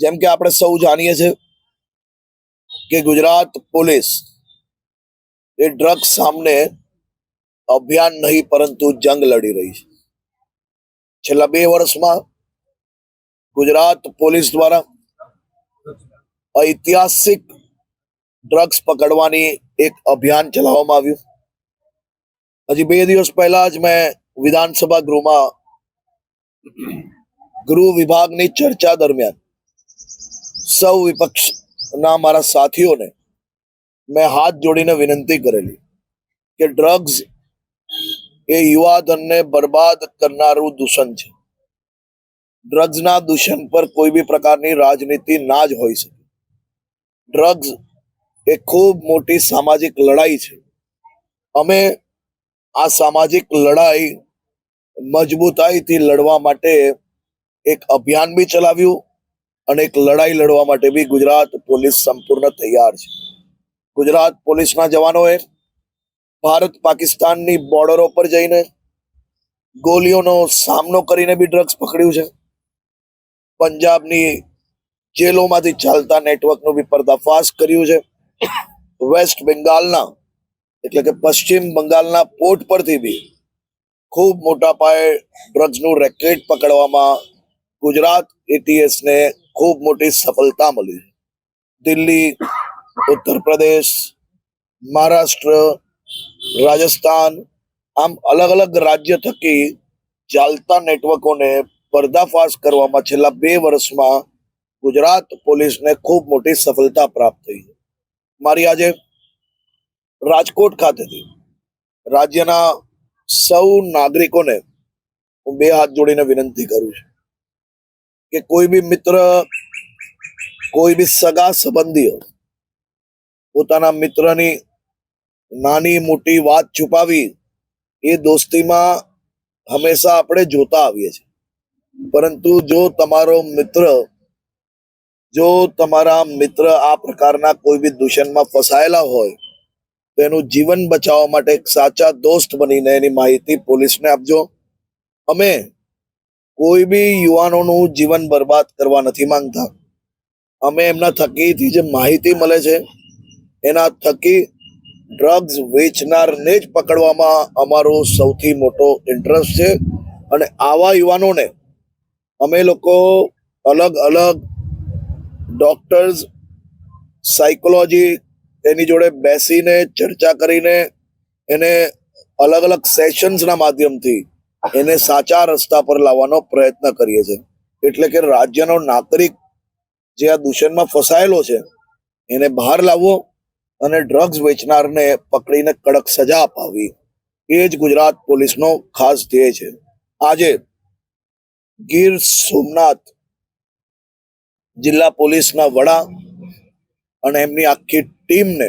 જેમ કે આપણે સૌ જાણીએ છીએ કે ગુજરાત પોલીસ એ ડ્રગ્સ સામે અભિયાન નહીં, પરંતુ જંગ લડી રહી છે. છેલ્લા બે વર્ષમાં ગુજરાત પોલીસ દ્વારા ઐતિહાસિક ડ્રગ્સ પકડવાની એક અભિયાન ચલાવવામાં આવ્યું. હજી બે દિવસ પહેલા જ મેં વિધાનસભા ગૃહમાં ગૃહ વિભાગની ચર્ચા દરમિયાન સૌ વિપક્ષના મારા સાથીઓને મેં હાથ જોડીને વિનંતી કરેલી કે ડ્રગ્સ એ યુવાધનને બરબાદ કરનારું દૂષણ છે. ડ્રગ્સના દૂષણ પર કોઈ બી પ્રકારની રાજનીતિ ના જ હોઈ શકે. ડ્રગ્સ એ ખૂબ મોટી સામાજિક લડાઈ છે. અમે આ સામાજિક લડાઈ મજબૂતાઈથી લડવા માટે એક અભિયાન બી ચલાવ્યું. અને એક લડાઈ લડવા માટે બી ગુજરાત પોલીસ સંપૂર્ણ તૈયાર છે. ગુજરાત પોલીસના જવાનોએ ભારત પાકિસ્તાનની બોર્ડરો પર જઈને ગોલીઓનો સામનો કરીને બી ડ્રગ્સ પકડ્યું છે. પંજાબની જેલોમાંથી ચાલતા નેટવર્કનું બી પર્દાફાશ કર્યું છે. વેસ્ટ બેંગાલના એટલે કે પશ્ચિમ બંગાળના પોર્ટ પરથી બી ખૂબ મોટા પાયે ડ્રગ્સનું રેકેટ પકડવામાં ગુજરાત એટીએસ ને ખૂબ મોટી સફળતા મળી. દિલ્હી, ઉત્તર પ્રદેશ, મહારાષ્ટ્ર, રાજસ્થાન આમ અલગ અલગ રાજ્ય થકી ચાલતા નેટવર્કોને પર્દાફાશ કરવામાં છેલ્લા બે વર્ષમાં ગુજરાત પોલીસને ખૂબ મોટી સફળતા પ્રાપ્ત થઈ. મારી આજે રાજકોટ ખાતેથી રાજ્યના સૌ નાગરિકોને હું બે હાથ જોડીને વિનંતી કરું છું. કે કોઈ બી મિત્ર, કોઈ બી સગા સંબંધીઓ પોતાના મિત્રની નાની મોટી વાત છુપાવી એ દોસ્તીમાં હંમેશા આપણે જોતા આવીએ છીએ. પરંતુ જો તમારો મિત્ર, જો તમારા મિત્ર આ પ્રકારના કોઈ બી દૂષણમાં ફસાયેલા હોય, તો એનું જીવન બચાવવા માટે એક સાચા દોસ્ત બનીને એની માહિતી પોલીસને આપજો. અમે કોઈ બી યુવાનોનું જીવન બરબાદ કરવા નથી માંગતા. અમે એમના થકીથી જે માહિતી મળે છે, એના થકી ડ્રગ્સ વેચનારને જ પકડવામાં અમારો સૌથી મોટો ઇન્ટરેસ્ટ છે અને આવા યુવાનોને અમે લોકો અલગ અલગ ડૉક્ટર્સ સાયકોલોજી એની જોડે બેસીને ચર્ચા કરીને એને અલગ અલગ સેશન્સના માધ્યમથી એને સાચા રસ્તા પર લાવવાનો પ્રયત્ન કરીએ છીએ. એટલે કે રાજ્યનો નાગરિક જે આ દૂષણમાં ફસાયેલો છે, એને બહાર લાવવો અને ડ્રગ્સ વેચનારને પકડીને કડક સજા અપાવી એ જ ગુજરાત પોલીસનો ખાસ ધ્યેય છે. આજે ગીર સોમનાથ જિલ્લા પોલીસના વડા અને એમની આખી ટીમને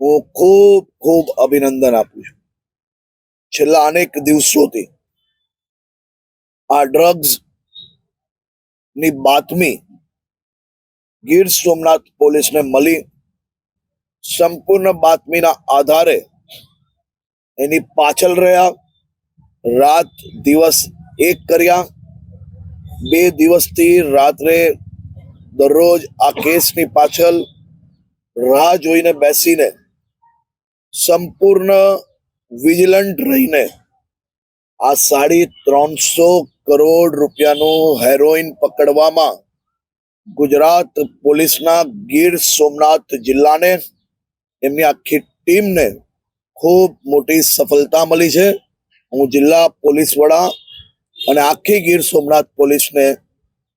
હું ખૂબ ખૂબ અભિનંદન આપું છું. છેલ્લા અનેક દિવસોથી આ ડ્રગ્સની બાતમી ગીર સોમનાથ પોલીસને મળી. સંપૂર્ણ બાતમીના આધારે એની પાછળ રહ્યા. રાત દિવસ એક કર્યા. બે દિવસથી રાત્રે દરરોજ આ કેસની પાછળ રાહ જોઈને બેસીને સંપૂર્ણ વિજિલન્ટ રહીને આ સાડી ત્રણસો કરોડ રૂપિયાનું હેરોઇન પકડવામાં ગુજરાત પોલીસના ગીર સોમનાથ જિલ્લાને એમની આખી ટીમને ખૂબ મોટી સફળતા મળી છે. હું જિલ્લા પોલીસ વડા અને આખી ગીર સોમનાથ પોલીસને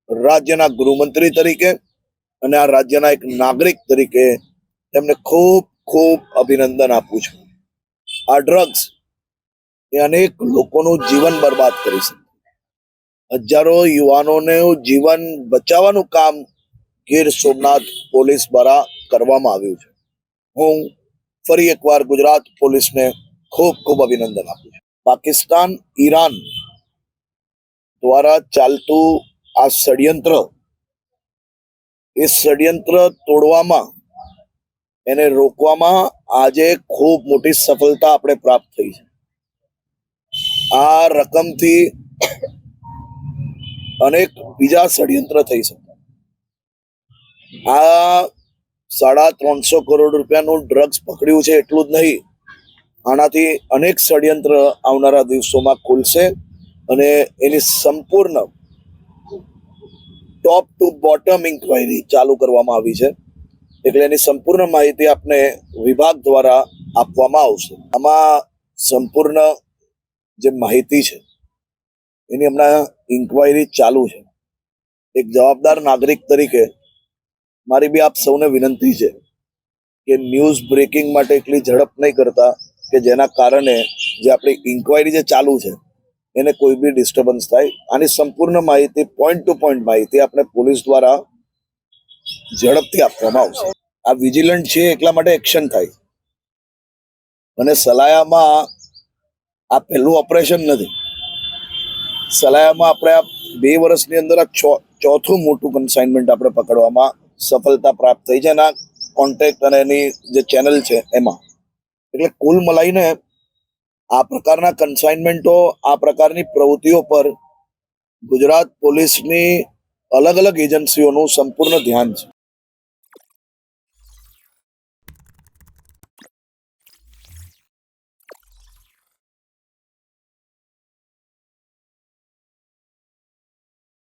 રાજ્યના ગૃહમંત્રી તરીકે અને આ રાજ્યના એક નાગરિક તરીકે તેમને ખૂબ ખૂબ અભિનંદન આપું છું. આ ડ્રગ્સ એ અનેક લોકોનું જીવન બરબાદ કરી શકે. હજારો યુવાનોને જીવન બચાવવાનું કામ ગીર સોમનાથ પોલીસ દ્વારા કરવામાં આવ્યું છે. હું ફરી એકવાર ગુજરાત પોલીસને ખૂબ ખૂબ અભિનંદન આપું છું. પાકિસ્તાન ઈરાન દ્વારા ચાલતું આ ષડયંત્ર, એ ષડયંત્ર તોડવામાં એને રોકવામાં આજે ખૂબ મોટી સફળતા આપણે પ્રાપ્ત થઈ છે. આ રકમથી અનેક બીજા ષડયંત્ર થઈ શકે. આ સાડા ત્રણસો કરોડ રૂપિયાનું ડ્રગ્સ પકડ્યું છે એટલું જ નહીં, આનાથી અનેક ષડયંત્ર આવનારા દિવસોમાં ખુલશે અને એની સંપૂર્ણ ટોપ ટુ બોટમ ઇન્ક્વાયરી ચાલુ કરવામાં આવી છે. એટલે એની સંપૂર્ણ માહિતી આપને વિભાગ દ્વારા આપવામાં આવશે. આમાં સંપૂર્ણ જે માહિતી છે, એની હમણાં ઇન્ક્વાયરી ચાલુ છે. એક જવાબદાર નાગરિક તરીકે મારી બી આપ સૌને વિનંતી છે કે ન્યૂઝ બ્રેકિંગ માટે એટલી ઝડપ નહીં કરતા કે જેના કારણે જે આપણી ઇન્ક્વાયરી જે ચાલુ છે, એને કોઈ બી ડિસ્ટર્બન્સ થાય. આની સંપૂર્ણ માહિતી પોઈન્ટ ટુ પોઈન્ટ માહિતી આપણે પોલીસ દ્વારા ઝડપથી આપવામાં આવશે. આ વિજિલન્ટ છે એટલા માટે એક્શન થાય. અને સલાયામાં આ પહેલું ઓપરેશન નથી. સલાયામાં આપણે આ બે વર્ષની અંદર આ ચોથું મોટું કન્સાઇનમેન્ટ આપણે પકડવામાં સફળતા પ્રાપ્ત થઈ છે અને કોન્ટેક્ટ અને એની જે ચેનલ છે એમાં. એટલે કુલ મલાઈને આ પ્રકારના કન્સાઇનમેન્ટો આ પ્રકારની પ્રવૃત્તિઓ પર ગુજરાત પોલીસની અલગ અલગ એજન્સીઓનું સંપૂર્ણ ધ્યાન છે.